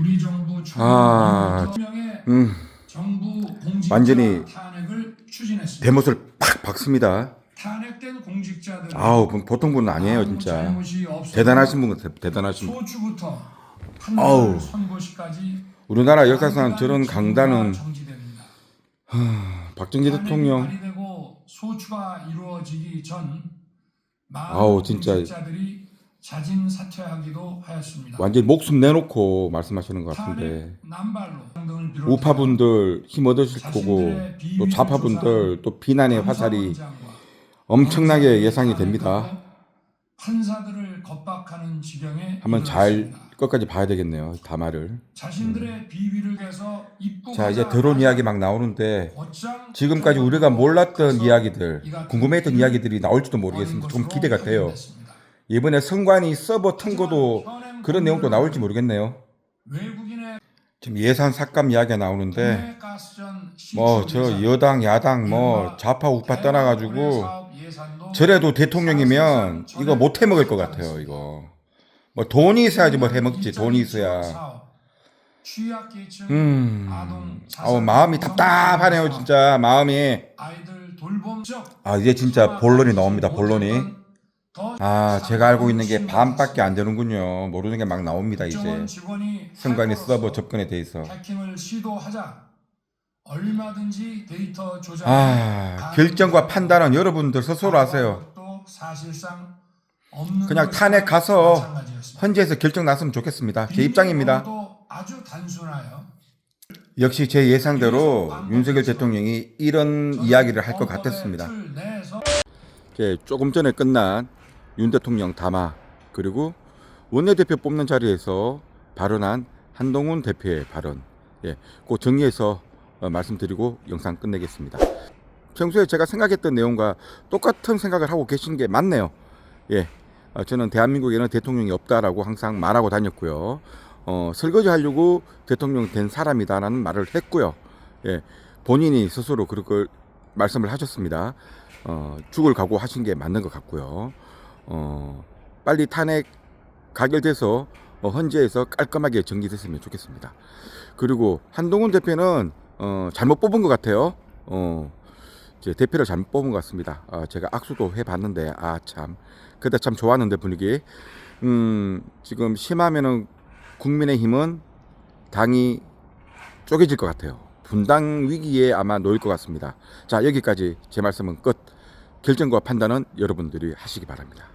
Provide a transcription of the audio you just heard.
우리 정부 아, 음, 정부 공직자 완전히 탄핵을 추진했습니다. 대못을 팍 박습니다. 탄핵된 공직자들 아우 뭐 보통 분은 아니에요 진짜. 대단하신 분 같아요. 대단하신 분. 소추부터 아우. 선고시까지 우리나라 역사상 저런 강단은 정지됩니다. 박정희 대통령 소추가 이루어지기 전 아우, 진짜. 공직자들이 자진 사퇴하기도 하였습니다. 완전 히 목숨 내놓고 말씀하시는 것 같은데 우파분들 힘 얻으실 거고 또 좌파분들 또 비난의 화살이 엄청나게 예상이 됩니다. 판사들을 겁박하는 지경에 한번 잘. 끝까지 봐야 되겠네요. 담화를. 자신들의 비위를 해서 입고 자 이제 드론 이야기 막 나오는데 지금까지 우리가 몰랐던 이야기들, 궁금했던 이야기들이 나올지도 모르겠습니다. 좀 기대가 돼요. 이번에 성관이 서버 통고도 그런 내용도 나올지 모르겠네요. 지금 예산 삭감 이야기가 나오는데 뭐 저 여당 야당 뭐 좌파 우파 떠나가지고 저래도 대통령이면 이거 못 해먹을 것 같아요 이거. 뭐 돈이 있어야지 뭘 해먹지 돈이 있어야. 음. 아우 마음이 답답하네요 진짜. 마음이. 아 이제 진짜 본론이 나옵니다 본론이 아 제가 알고 있는 게 반밖에 안 되는군요. 모르는 게 막 나옵니다 이제. 성관이 서버 접근에 대해서. 아 결정과 판단은 여러분들 스스로 하세요. 그냥 탄핵 가서. 헌재에서 결정 났으면 좋겠습니다. 제 입장입니다. 역시 제 예상대로 윤석열 대통령이 이런 이야기를 할 것 같았습니다. 조금 전에 끝난 윤 대통령 담화 그리고 원내대표 뽑는 자리에서 발언한 한동훈 대표의 발언 예, 그 정리해서 어, 말씀드리고 영상 끝내겠습니다. 평소에 제가 생각했던 내용과 똑같은 생각을 하고 계신 게 맞네요. 예, 어, 저는 대한민국에는 대통령이 없다라고 항상 말하고 다녔고요. 어, 설거지 하려고 대통령 된 사람이다라는 말을 했고요. 예, 본인이 스스로 그렇게 말씀을 하셨습니다. 어, 죽을 각오하신 게 맞는 것 같고요. 어, 빨리 탄핵 가결돼서 어, 헌재에서 깔끔하게 정리됐으면 좋겠습니다. 그리고 한동훈 대표는 어, 잘못 뽑은 것 같아요. 어, 제 대표를 잘못 뽑은 것 같습니다. 아, 제가 악수도 해봤는데 아 참 그때 참 좋았는데 분위기. 음, 지금 심하면은 국민의힘은 당이 쪼개질 것 같아요. 분당 위기에 아마 놓일 것 같습니다. 자 여기까지 제 말씀은 끝. 결정과 판단은 여러분들이 하시기 바랍니다.